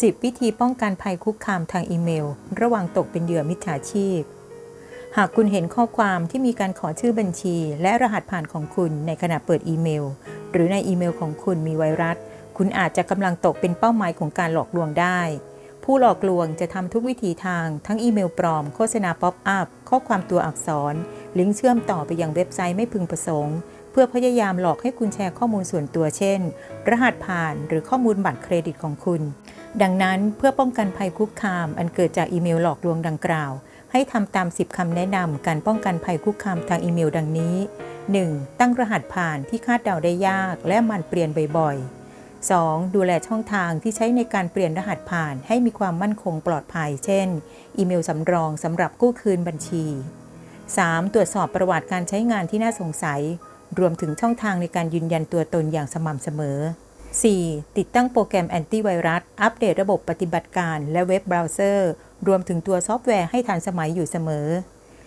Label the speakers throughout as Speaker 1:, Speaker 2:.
Speaker 1: 10 วิธีป้องกันภัยคุกคามทางอีเมล ระวังตกเป็นเหยื่อมิจฉาชีพ หากคุณเห็นข้อความที่มีการขอชื่อบัญชี และรหัสผ่านของคุณในขณะเปิดอีเมล หรือในอีเมลของคุณมีไวรัส คุณอาจจะกำลังตกเป็นเป้าหมายของการหลอกลวงได้ ผู้หลอกลวงจะทำทุกวิธีทางทั้งอีเมลปลอม โฆษณาป๊อปอัพ ข้อความตัวอักษร ลิงก์เชื่อมต่อไปยังเว็บไซต์ไม่พึงประสงค์ เพื่อพยายามหลอกให้คุณแชร์ข้อมูลส่วนตัวเช่น รหัสผ่านหรือข้อมูลบัตรเครดิตของคุณ ดังนั้นเพื่อป้องกันภัยคุกคาม อันเกิดจากอีเมลหลอกลวงดังกล่าว ให้ทำตาม 10 คำแนะนำการป้องกันภัยคุกคามทางอีเมลดังนี้ 1. ตั้งรหัสผ่านที่คาดเดาได้ยากและมันเปลี่ยนบ่อยๆ 2. ดูแลช่องทางที่ใช้ในการเปลี่ยนรหัสผ่านให้มีความมั่นคงปลอดภัย เช่น อีเมลสำรองสำหรับกู้คืนบัญชี 3. ตรวจสอบประวัติการใช้งานที่น่าสงสัย รวมถึงช่องทางในการยืนยันตัวตนอย่างสม่ำเสมอ 4. ติดตั้งโปรแกรมแอนตี้ไวรัส อัปเดตระบบปฏิบัติการและเว็บเบราว์เซอร์ รวมถึงตัวซอฟต์แวร์ให้ทันสมัยอยู่เสมอ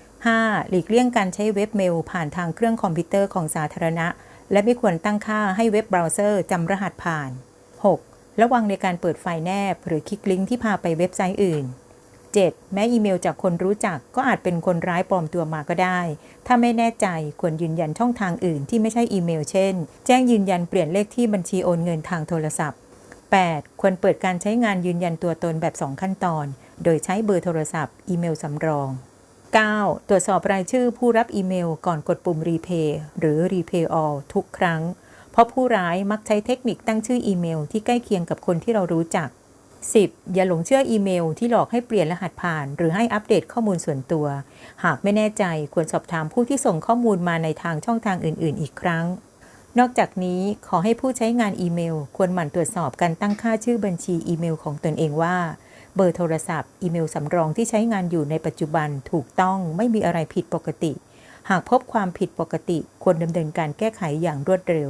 Speaker 1: 5. หลีกเลี่ยงการใช้เว็บเมลผ่านทางเครื่องคอมพิวเตอร์ของสาธารณะ และไม่ควรตั้งค่าให้เว็บเบราว์เซอร์จำรหัสผ่าน 6. ระวังในการเปิดไฟล์แนบ หรือคลิกลิงก์ที่พาไปเว็บไซต์อื่น 7. แม้อีเมลจากคนรู้จักก็อาจเป็นคนร้ายปลอมตัวมาก็ได้ ถ้าไม่แน่ใจควรยืนยันช่องทางอื่นที่ไม่ใช่อีเมล เช่น แจ้งยืนยันเปลี่ยนเลขที่บัญชีโอนเงินทางโทรศัพท์ 8. ควรเปิดการใช้งานยืนยันตัวตนแบบ 2 ขั้นตอน โดยใช้เบอร์โทรศัพท์ อีเมลสำรอง 9. ตรวจสอบรายชื่อผู้รับอีเมลก่อนกดปุ่ม Repay หรือ Repay All ทุกครั้ง เพราะผู้ร้ายมักใช้เทคนิคตั้งชื่ออีเมลที่ใกล้เคียงกับคนที่เรารู้จัก 10. อย่าหลงเชื่ออีเมลที่หลอกให้เปลี่ยนรหัสผ่าน หรือให้อัปเดตข้อมูลส่วนตัว หากไม่แน่ใจควรสอบถามผู้ที่ส่งข้อมูลมาในทางช่องทางอื่น ๆ อีกครั้ง นอกจากนี้ขอให้ผู้ใช้งานอีเมล ควรหมั่นตรวจสอบการตั้งค่าชื่อบัญชีอีเมลของตนเองว่า เบอร์โทรศัพท์ อีเมลสำรองที่ใช้งานอยู่ในปัจจุบันถูกต้องไม่มีอะไรผิดปกติ หากพบความผิดปกติควรดำเนินการแก้ไขอย่างรวดเร็ว